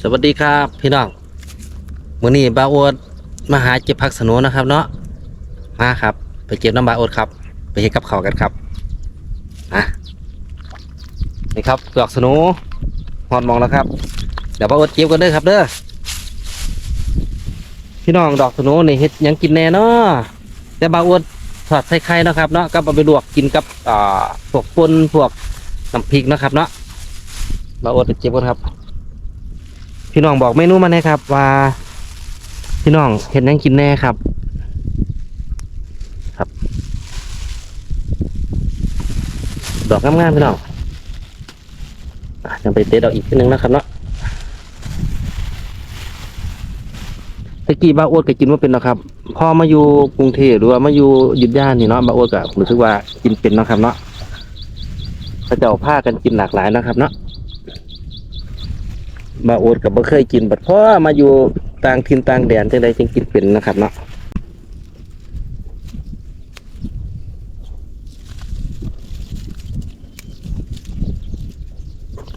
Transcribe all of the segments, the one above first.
สวัสดีครับพี่น้องมื้อนี้บาโอดมาหาเก็บผักสนุนะครับ เนาะมาครับ ไปเก็บน้ำบาโอดครับ ไปเฮ็ดกับเขากันครับอะนี่ครับดอกสนุหอดมองแล้วครับ เดี๋ยวบาโอดเก็บกันเด้อครับเด้อพี่น้องดอกสนุนี่เฮ็ดยังกินแน่เนาะแต่บาโอดทอดใส่ไข่นะครับเนาะก็เอาไปลวกกินกับอ่าพวกปนพวกน้ำพริกนะครับ เนาะบาโอดไปเก็บกันครับ พี่น้องบอกเมนูมาแน่ครับ ว่า พี่น้องเห็นยังกินแน่ครับ ครับ ดอกงามๆพี่น้องยังไปเด็ดอกอีกทีนึงนะครับเนาะตะกี้บ้าอวนก็กินว่าเป็นเนาะครับพอมาอยู่กรุงเทพหรือว่ามาอยู่ยุดย่านนี่เนาะบ้าอวนก็รู้สึกว่ากินเป็นเนาะครับเนาะเขาเจ้าผ้ากันกินหลากหลายนะครับเนาะ มาโอดกับบ่เคยกินบัดเพราะมาอยู่ต่างถิ่นต่างแดนจังใดจึงกินเป็นนะครับเนาะ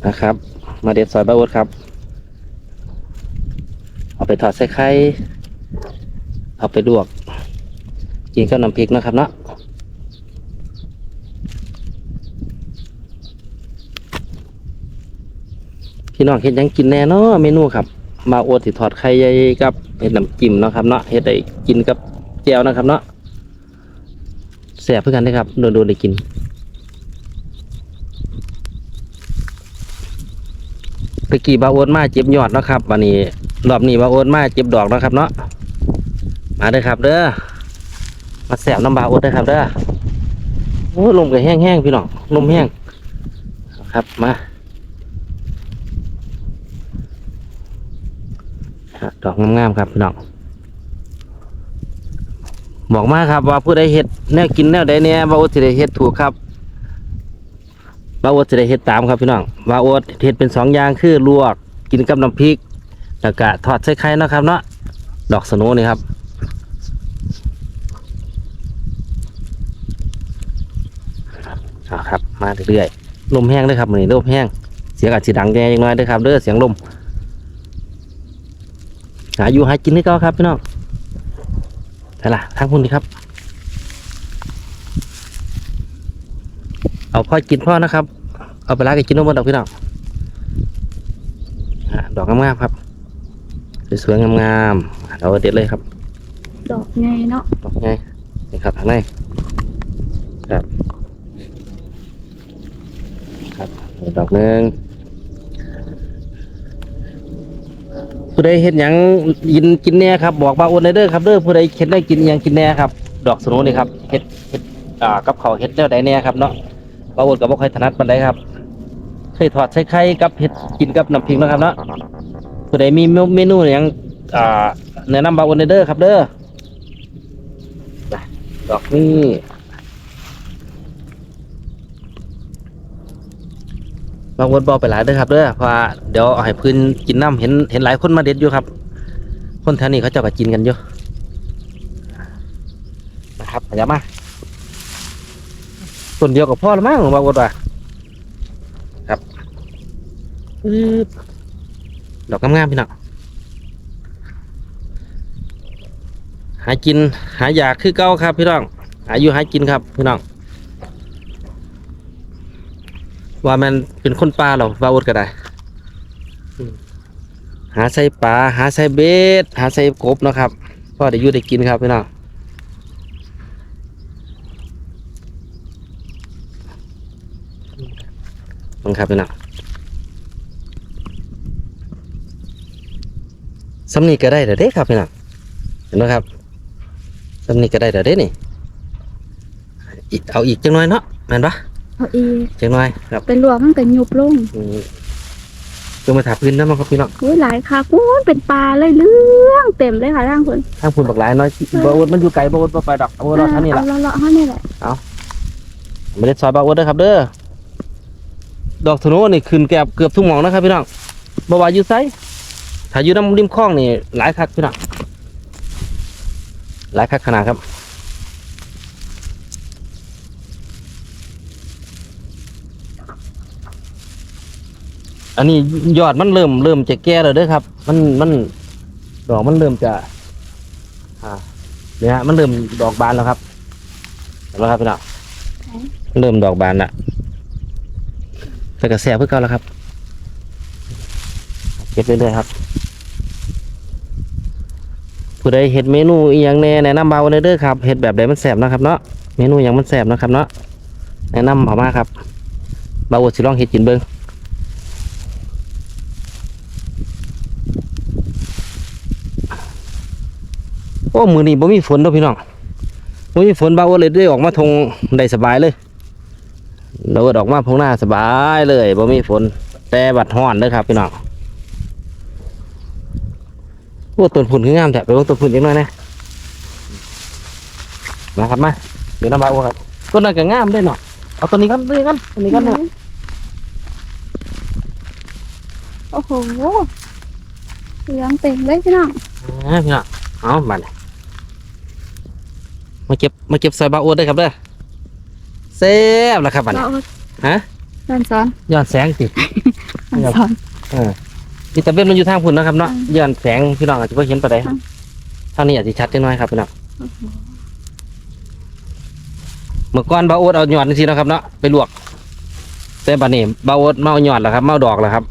นะครับ มาเด็ดซอยบาโอดครับ เอาไปทอดใส่ไข่เอาไปลวก กินกับน้ำพริกนะครับเนาะ พี่น้องเฮ็ดยังกินแน่เนาะเมนูครับ มาโอดสิทอดไข่ใหญ่กับเฮ็ดน้ำจิ้มเนาะครับเนาะเฮ็ดได้กินกับแจ่วนะครับเนาะแซ่บเพื่อกันได้ครับโดนๆได้กินตะกี้บาโอดมาเจ็บยอดนะครับวันนี้รอบนี้บาโอดมาเจ็บดอกนะครับเนาะมาเด้อครับ เด้อมาแซ่บน้ำบาโอดเด้อครับเด้อโอ้ลมก็แห้งๆพี่น้องลมแห้งครับมา ฮะ ดอกงามๆครับพี่น้องบอกมาครับว่าผู้ใดเฮ็ดแนวกินแนวใดเนี่ยว่าอดสิได้เฮ็ดถูกครับว่าอดสิได้เฮ็ดตามครับพี่น้องว่าอดเฮ็ดเป็นสองอย่างคือลวกกินกับน้ำพริกแล้วก็ทอดใส่ไข่นะครับเนาะดอกสโนนี่ครับครับมาเรื่อยๆลมแห้งเลยครับมือนี้ลมแห้งเสียงอาจสิดังแย่ยังน้อยด้อครับเด้อเสียงลม หาอยู่หากินนี่ก็ครับพี่น้องไปล่ะทางพุ่นดีครับ เอาพ่อกินพ่อนะครับ เอาไปล้างกินน้ำมันดอกพี่น้องอะดอกงามๆครับสวยๆงามๆเราเด็ดเลยครับ ดอกไงเนาะดอกไงนี่ครับทางในครับ ครับอีกดอกหนึ่ง ผู้ใดเห็นยังยินกินแน่ครับบอกมาโอนได้เด้อครับเด้อผู้ใดเห็นได้กินยังกินแน่ครับ ดอกสนุนี่ครับเห็ดเห็ดอ่ากับเขาเห็ดแนวใดแน่ครับเนาะบาโอนกับบ่ค่อยถนัดปานใดครับเคยทอดใส่ไข่กับเห็ดกินกับน้ำพริกนะครับเนาะผู้ใดมีเมนูหยังอ่าแนะนำบาโอนได้เด้อครับเด้อดอกนี่ บางวนบอกไปหลายเด้อครับเด้อเพราะเดี๋ยวเอาให้พื้นกินน้ำเห็นเห็นหลายคนมาเด็ดอยู่ครับ คนแถวนี้เขาเจะไปกินกันอยู่นะครับพยายามาส่วนเดียวกับพ่อละมั้งบางวันว่าครับดอกงามๆพี่น้องหากินหาอยากคือเก้าครับพี่น้องหายู่หากินครับพี่น้อง ว่ามันเป็นคนป่าเหรอว่าอดก็ได้อืมหาใส่ปลาหาใส่เบ็ดหาใส่กบเนาะครับพ่อได้อยู่ได้กินครับพี่น้องบังครับพี่น้องสำนีก็ได้เด้อเด้ครับพี่น้องเห็นไหมครับตำนี้ก็ได้แต่เด้นี่อีกเอาอีกจังหน่อยเนาะแม่นปะ เอาอีกจังหน่อยครับเป็นหลวงมันก็ยุบลงอืมจงมาถาพื้นนะมั้งครับพี่น้องอุ้ยหลายค่ะพูนเป็นปลาเลยเรื่องเต็มเลยค่ะร่างคนทางพุ่นบักหลายน้อยบาวดมันอยู่ไกลบาวดบ่ไปดอกบาวดรอท่านนี่แหละเอาเลาะๆเท่านี้แหละไม่ได้ซอยบาวดเด้อครับ เด้อดอกธนูนี่ขึ้นแกบเกือบทุกหมองนะครับพี่น้องบ่ว่าอยู่ไสถ้าอยู่น้ำริมคลองนี่หลายคักพี่น้องหลายคักขนาดครับ อันนี้ยอดมันเริ่มเริ่มจะแก่แล้วเด้อครับ มันมันดอกมันเริ่มจะอ่าเนี่ยฮะมันเริ่มดอกบานแล้วครับเห็นแล้วครับพี่น้องเริ่มดอกบานละแต่กระแสเพื่อเก่าแล้วครับเก็บเรื่อยๆครับผู้ใดเห็ดเมนูอีหยังแน่แนะนำเบาเลยเด้อครับเห็ดแบบใดมันแสบนะครับเนาะเมนูหยังมันแสบนะครับเนาะแนะนำเขามาครับเบาอดสิลองเห็ดกินเบิ้ง โอ้มือนี้บ่มีฝนเด้อพี่น้องบ่มีฝนเบาอดเลยได้ออกมาทงได้สบายเลยเราอดออกมาพงหน้าสบายเลยบ่มีฝนแต่บัดฮ้อนเด้อครับพี่น้องโอ้ต้นผุนคืองามแถบไปเบิ่งต้นผุนอีกหน่อยนะมาครับมาเดี๋ยวน้ำบาครับต้นนั้นก็งามด้วยเนาะเอาต้นนี้กันต้นนี้กันต้นนี้กันเนาะโอ้โหเหลืองเต็มเลยพี่น้องอ่าพี่น้องเอามาเลย มาเก็บมาเก็บซอยบาโอดได้ครับเด้อเซฟแล้วครับบัดนี้เราฮะด้านซ้อนย้อนแสงสิด้านซ้อนเออวิตาเบนมันอยู่ทางพุ่นนะครับเนาะย้อนแสงพี่น้องอาจจะไ่เห็นปานใดอืมทางนี้อาจจะชัดจังน้อยครับพี่น้องโอ้โหเมื่อก่อนบาโอดเอาหยอดนี่สิเนาะครับเนาะไปลวกแต่บัดนี้บาโอดเมาหยอดแล้วครับ เมาดอกแล้วครับ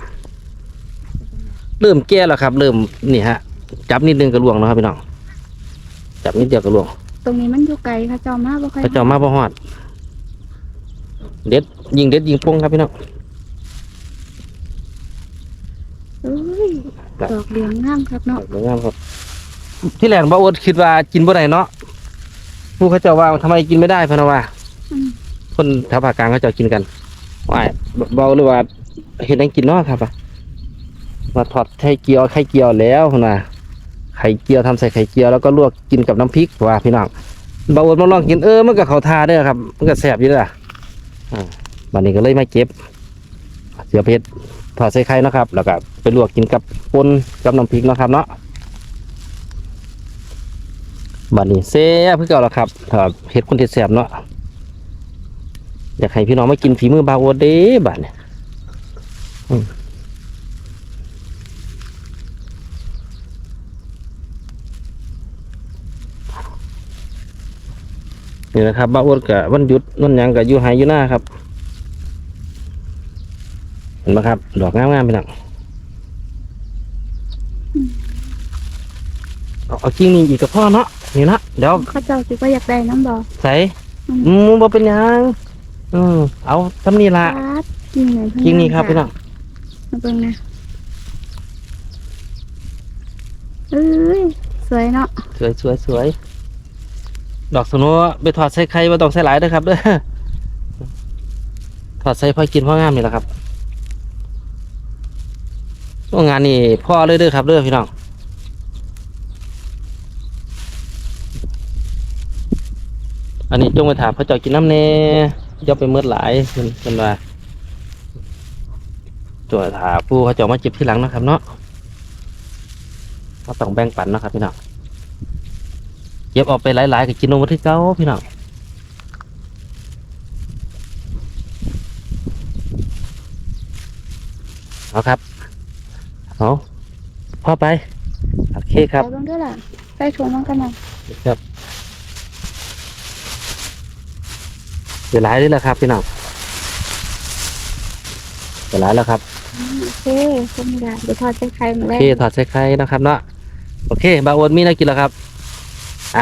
เริ่มแก่แล้วครับ เริ่มนี่ฮะ จับนิดนึงก็ล่วงแล้วครับพี่น้องจับนิดเดียวก็ล่วง ตรงนี้มันอยู่ไกลค่ะเจอมากบ่ค่อยพระเจ้ามาบ่ฮอด เด็ดยิงเด็ดยิงปงครับพี่น้อง เอ้ยดอกเหลืองงามครับเนาะสวยงามครับที่แรกบาโอดคิดว่ากินบ่ได้เนาะผู้เขาเจ้าว่าทำไมกินไม่ได้พะนะว่า อืมคนแถวภาคกลางเขาเจะกินกันว่าเบาหรือว่าเห็นยังกินเนาะครับอะมาทอดไข่เกียวไข่เกียวแล้วนะ ไข่เกียวทำใส่ไข่เกียวแล้วก็ลวกกินกับน้ำพริกว่าพี่น้องบาอดมาลองกินเออมันก็เขาทาเด้อครับ มันก็แสบอยู่เด้ออ่าบันนี้ก็เลยไม่เก็บเสียเพชรทอดใส่ไข่นะครับ แล้วก็ไปลวกกินกับปนกับน้ำพริกนะครับเนาะบันนี้เสียเพื่อเก่าแล้วครับถ้าเห็ดคนที่แสบเนาะอยากให้พี่น้องมากินฝีมือบาโอเด้บัดเนี่ย นี่นะครับบาโอดกับวันหยุดวันหยังกับอยู่ไฮอยู่หน้าครับเห็นไหมครับ ดอกงามๆพี่น้องเอาเอาจริงนี่อีกกับพ่อเนาะนี่นะเดี๋ยวเข้าเจ้าสิว่าอยากได้น้ำดอกใส่อืมอืมบ่เป็นหยังอืมเอาทำนี่ละครับจริงเลยจริงนี่ครับพี่น้องมาเบิ่งนะเอ้ยสวยเนาะสวยสวยสวย ดอกสนุไปถอดใส่ไข่มาต้องใส่หลายเด้อครับเด้อถอดใส่พอกินพ่องามนี่แหละครับโรงงานนี่พ่อเลยเด้อครับเด้อพี่น้องอันนี้จงไปถามพระเจ้ากินน้ำเน่ย่าไปเมืดหลายเป็นเป็นว่าตัวถามผู้เขาเจ้ามาจ็บที่หลังนะครับเนาะก็ต้องแบ่งปันนะครับพี่น้อง เก็บออกไปหลายๆกับกินนมที่เก้าพี่น้องเอาครับเอาพ่อไป โอเคครับไปเบิ่งด้วยล่ะใส่ถุงมันกันหน่อยครับเดี๋ยวหลายเลยแหละครับพี่น้องเดี๋ยวหลายแล้วครับโอเคคงได้เดี๋ยวทอดใส่ไข่หมดโอแล้วเคถอดใส่ไข่นะครับเนาะโอเคบาโอนมีอะไรกินแล้วครับ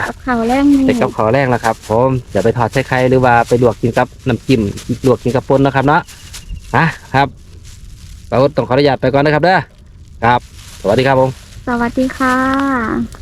กับข้าวแรงนี่เด็กกับขอแรกแล้วครับ ผมอย่าไปถอดใส่ไข่หรือว่าไปลวกกินกับน้ำจิ้มลวกกินกับปนนะครับเนาะอะครับบาโอนต้องขออนุญาตไปก่อนนะครับเด้อครับ สวัสดีครับผม สวัสดีค่ะ